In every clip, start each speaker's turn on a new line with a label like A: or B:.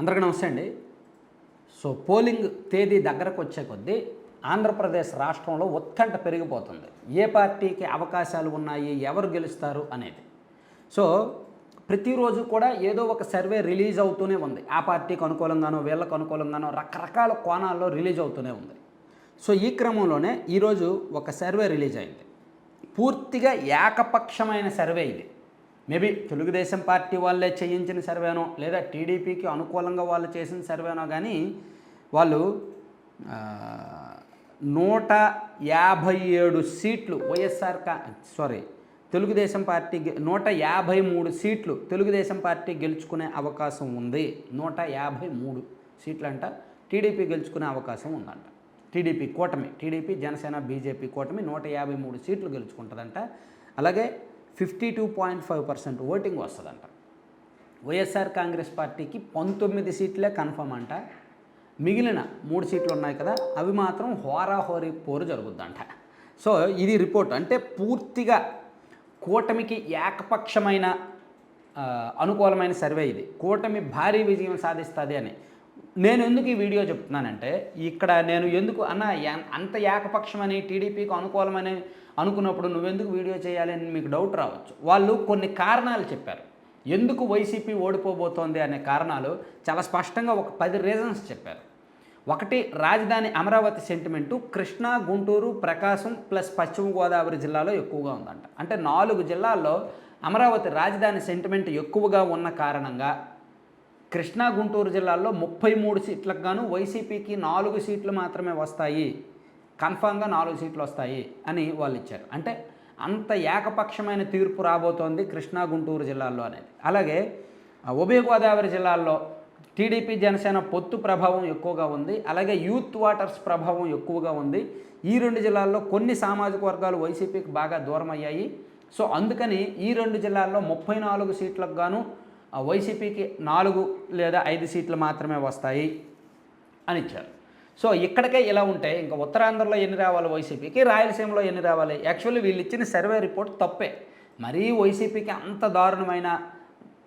A: అందరికీ నమస్తే అండి. సో పోలింగ్ తేదీ దగ్గరకు వచ్చే కొద్దీ ఆంధ్రప్రదేశ్ రాష్ట్రంలో ఉత్కంఠ పెరిగిపోతుంది. ఏ పార్టీకి అవకాశాలు ఉన్నాయి ఎవరు గెలుస్తారు అనేది. సో ప్రతిరోజు కూడా ఏదో ఒక సర్వే రిలీజ్ అవుతూనే ఉంది. ఆ పార్టీకి అనుకూలంగానో వీళ్ళకు అనుకూలంగానో రకరకాల కోణాల్లో రిలీజ్ అవుతూనే ఉంది. సో ఈ క్రమంలోనే ఈరోజు ఒక సర్వే రిలీజ్ అయింది. పూర్తిగా ఏకపక్షమైన సర్వే ఇది. మేబీ తెలుగుదేశం పార్టీ వాళ్ళే చేయించిన సర్వేనో లేదా టీడీపీకి అనుకూలంగా వాళ్ళు చేసిన సర్వేనో కానీ వాళ్ళు నూట యాభై ఏడు సీట్లు వైఎస్ఆర్ కా సారీ తెలుగుదేశం పార్టీ నూట యాభై మూడు సీట్లు తెలుగుదేశం పార్టీ గెలుచుకునే అవకాశం ఉంది. నూట యాభై మూడు సీట్లు అంట టీడీపీ గెలుచుకునే అవకాశం ఉందంట. టీడీపీ కూటమి టీడీపీ జనసేన బీజేపీ కూటమి నూట యాభై మూడు సీట్లు గెలుచుకుంటుందంట. అలాగే fifty two point five percent voting వస్తుందంట. వైఎస్ఆర్ కాంగ్రెస్ పార్టీకి పంతొమ్మిది సీట్లే కన్ఫర్మ్ అంట. మిగిలిన మూడు సీట్లు ఉన్నాయి కదా అవి మాత్రం హోరాహోరీ పోరు జరుగుద్దంట. సో ఇది రిపోర్ట్. అంటే పూర్తిగా కూటమికి ఏకపక్షమైన అనుకూలమైన సర్వే ఇది. కూటమి భారీ విజయం సాధిస్తుంది అని. నేను ఎందుకు ఈ వీడియో చెప్తున్నానంటే ఇక్కడ నేను ఎందుకు అన్న అంత ఏకపక్షమని టీడీపీకి అనుకూలమని అనుకున్నప్పుడు నువ్వెందుకు వీడియో చేయాలి అని మీకు డౌట్ రావచ్చు. వాళ్ళు కొన్ని కారణాలు చెప్పారు. ఎందుకు వైసీపీ ఓడిపోబోతోంది అనే కారణాలు చాలా స్పష్టంగా ఒక పది రీజన్స్ చెప్పారు. ఒకటి రాజధాని అమరావతి సెంటిమెంటు కృష్ణా గుంటూరు ప్రకాశం ప్లస్ పశ్చిమ గోదావరి జిల్లాలో ఎక్కువగా ఉందంట. అంటే నాలుగు జిల్లాల్లో అమరావతి రాజధాని సెంటిమెంట్ ఎక్కువగా ఉన్న కారణంగా కృష్ణా గుంటూరు జిల్లాల్లో ముప్పై మూడు సీట్లకు గాను వైసీపీకి నాలుగు సీట్లు మాత్రమే వస్తాయి. కన్ఫామ్గా నాలుగు సీట్లు వస్తాయి అని వాళ్ళు ఇచ్చారు అంటే అంత ఏకపక్షమైన తీర్పు రాబోతోంది కృష్ణా గుంటూరు జిల్లాల్లో అనేది. అలాగే ఉభయ గోదావరి జిల్లాల్లో టీడీపీ జనసేన పొత్తు ప్రభావం ఎక్కువగా ఉంది. అలాగే యూత్ వాటర్స్ ప్రభావం ఎక్కువగా ఉంది. ఈ రెండు జిల్లాల్లో కొన్ని సామాజిక వర్గాలు వైసీపీకి బాగా దూరం అయ్యాయి సో అందుకని ఈ రెండు జిల్లాల్లో ముప్పై నాలుగు సీట్లకు గాను వైసీపీకి నాలుగు లేదా ఐదు సీట్లు మాత్రమే వస్తాయి అని ఇచ్చారు. సో ఇక్కడికే ఇలా ఉంటే ఇంకా ఉత్తరాంధ్రలో ఎన్ని రావాలి వైసీపీకి రాయలసీమలో ఎన్ని రావాలి? యాక్చువల్లీ వీళ్ళు ఇచ్చిన సర్వే రిపోర్ట్ తప్పే. మరీ వైసీపీకి అంత దారుణమైన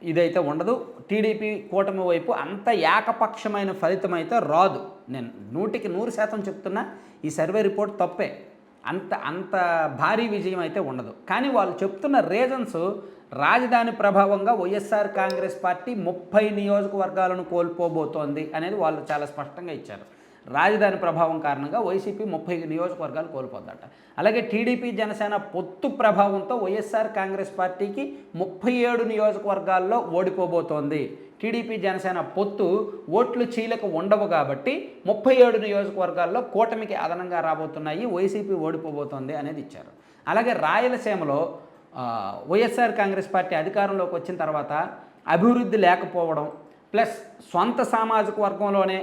A: ఇదైతే ఉండదు. టీడీపీ కూటమి వైపు అంత ఏకపక్షమైన ఫలితం అయితే రాదు. నేను నూటికి నూరు శాతం చెప్తున్నా ఈ సర్వే రిపోర్ట్ తప్పే. అంత అంత భారీ విజయం అయితే ఉండదు. కానీ వాళ్ళు చెప్తున్న రీజన్స్ రాజధాని ప్రభావంగా వైఎస్ఆర్ కాంగ్రెస్ పార్టీ ముప్పై నియోజకవర్గాలను కోల్పోబోతోంది అనేది వాళ్ళు చాలా స్పష్టంగా ఇచ్చారు. రాజధాని ప్రభావం కారణంగా వైసీపీ ముప్పై నియోజకవర్గాలు కోల్పోద్దట అలాగే టీడీపీ జనసేన పొత్తు ప్రభావంతో వైఎస్ఆర్ కాంగ్రెస్ పార్టీకి ముప్పై ఏడు నియోజకవర్గాల్లో ఓడిపోబోతోంది. టీడీపీ జనసేన పొత్తు ఓట్లు చీలకు ఉండవు కాబట్టి ముప్పై ఏడు నియోజకవర్గాల్లో కూటమికి అదనంగా రాబోతున్నాయి వైసీపీ ఓడిపోబోతోంది అనేది ఇచ్చారు. అలాగే రాయలసీమలో వైఎస్ఆర్ కాంగ్రెస్ పార్టీ అధికారంలోకి వచ్చిన తర్వాత అభివృద్ధి లేకపోవడం ప్లస్ సొంత సామాజిక వర్గంలోనే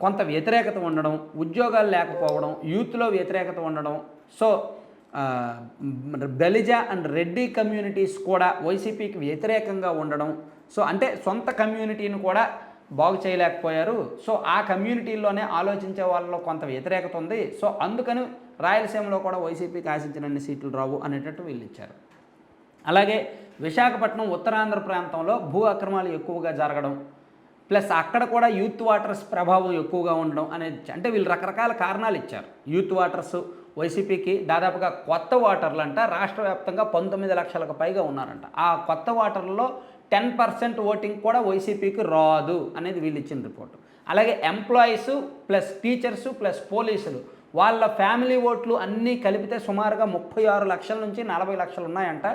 A: కొంత వ్యతిరేకత ఉండడం ఉద్యోగాలు లేకపోవడం యూత్లో వ్యతిరేకత ఉండడం. సో ఆ, బలిజ అండ్ రెడ్డి కమ్యూనిటీస్ కూడా వైసీపీకి వ్యతిరేకంగా ఉండడం. సో అంటే సొంత కమ్యూనిటీని కూడా బాగు చేయలేకపోయారు. సో ఆ కమ్యూనిటీల్లోనే ఆలోచించే వాళ్ళలో కొంత వ్యతిరేకత ఉంది. సో అందుకని రాయలసీమలో కూడా వైసీపీకి ఆశించినన్ని సీట్లు రావు అనేటట్టు వీళ్ళు ఇచ్చారు అలాగే విశాఖపట్నం ఉత్తరాంధ్ర ప్రాంతంలో భూ అక్రమాలు ఎక్కువగా జరగడం ప్లస్ అక్కడ కూడా యూత్ వాటర్స్ ప్రభావం ఎక్కువగా ఉండడం అనేది అంటే వీళ్ళు రకరకాల కారణాలు ఇచ్చారు. యూత్ వాటర్స్ వైసీపీకి దాదాపుగా కొత్త వాటర్లు అంట రాష్ట్ర వ్యాప్తంగా పంతొమ్మిది లక్షలకు పైగా ఉన్నారంట. ఆ కొత్త వాటర్లో టెన్ పర్సెంట్ ఓటింగ్ కూడా వైసీపీకి రాదు అనేది వీళ్ళు ఇచ్చిన రిపోర్టు. అలాగే ఎంప్లాయీస్ ప్లస్ టీచర్స్ ప్లస్ పోలీసులు వాళ్ళ ఫ్యామిలీ ఓట్లు అన్నీ కలిపితే సుమారుగా ముప్పై ఆరు లక్షల నుంచి నలభై లక్షలు ఉన్నాయంట.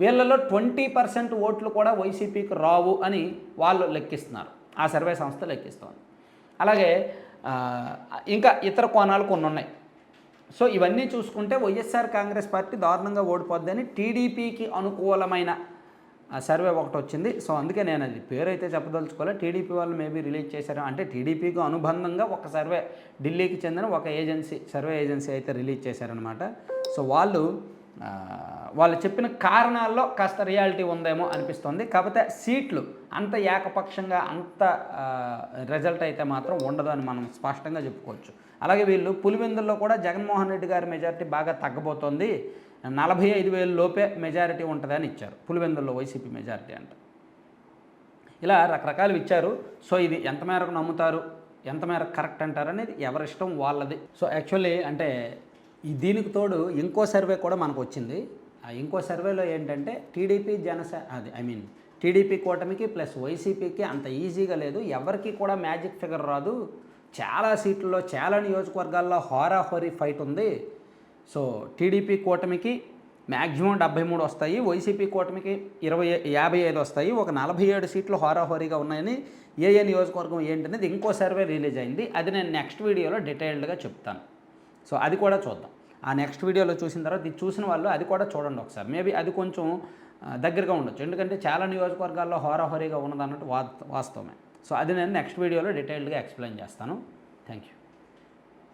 A: వీళ్ళలో ట్వంటీ పర్సెంట్ ఓట్లు కూడా వైసీపీకి రావు అని వాళ్ళు లెక్కిస్తున్నారు. ఆ సర్వే సంస్థ లెక్కిస్తోంది అలాగే ఇంకా ఇతర కోణాలు కొన్ని ఉన్నాయి. సో ఇవన్నీ చూసుకుంటే వైఎస్ఆర్ కాంగ్రెస్ పార్టీ దారుణంగా ఓడిపోద్దని టీడీపీకి అనుకూలమైన సర్వే ఒకటి వచ్చింది. సో అందుకే నేను అది పేరు అయితే చెప్పదలుచుకోలే. టీడీపీ వాళ్ళు మేబీ రిలీజ్ చేశారు. అంటే టీడీపీకి అనుబంధంగా ఒక సర్వే ఢిల్లీకి చెందిన ఒక ఏజెన్సీ సర్వే ఏజెన్సీ అయితే రిలీజ్ చేశారనమాట సో వాళ్ళు వాళ్ళు చెప్పిన కారణాల్లో కాస్త రియాలిటీ ఉందేమో అనిపిస్తుంది. కాకపోతే సీట్లు అంత ఏకపక్షంగా అంత రిజల్ట్ అయితే మాత్రం ఉండదు అని మనం స్పష్టంగా చెప్పుకోవచ్చు. అలాగే వీళ్ళు పులివెందుల్లో కూడా జగన్మోహన్ రెడ్డి గారి మెజారిటీ బాగా తగ్గబోతోంది. నలభై ఐదు వేల లోపే మెజారిటీ ఉంటుందని ఇచ్చారు. పులివెందుల్లో వైసీపీ మెజారిటీ అంట. ఇలా రకరకాలు ఇచ్చారు. సో ఇది ఎంత మేరకు నమ్ముతారు? ఎంత మేరకు కరెక్ట్ అంటారు అనేది ఎవరిష్టం వాళ్ళది. సో యాక్చువల్లీ అంటే ఈ దీనికి తోడు ఇంకో సర్వే కూడా మనకు వచ్చింది. ఆ ఇంకో సర్వేలో ఏంటంటే టీడీపీ జనసేన అది ఐ మీన్ టీడీపీ కూటమికి ప్లస్ వైసీపీకి అంత ఈజీగా లేదు. ఎవరికి కూడా మ్యాజిక్ ఫిగర్ రాదు. చాలా సీట్లలో చాలా నియోజకవర్గాల్లో హోరాహోరీ ఫైట్ ఉంది. సో టీడీపీ కూటమికి మ్యాక్సిమం డెబ్బై మూడు వస్తాయి. వైసీపీ కూటమికి ఇరవై యాభై ఐదు వస్తాయి. ఒక నలభై ఏడు సీట్లు హోరాహోరీగా ఉన్నాయని ఏ ఏ నియోజకవర్గం ఏంటనేది ఇంకో సర్వే రిలీజ్ అయింది. అది నేను నెక్స్ట్ వీడియోలో డీటెయిల్డ్గా చెప్తాను. సో అది కూడా చూద్దాం. ఆ నెక్స్ట్ వీడియోలో చూసిన తర్వాత ఇది చూసిన వాళ్ళు అది కూడా చూడండి ఒకసారి. మేబీ అది కొంచెం దగ్గరగా ఉండొచ్చు. ఎందుకంటే చాలా నియోజకవర్గాల్లో హోరాహోరీగా ఉన్నదన్నట్టు వా వాస్తవమే. సో అది నేను నెక్స్ట్ వీడియోలో డీటెయిల్డ్గా ఎక్స్ప్లెయిన్ చేస్తాను. Thank you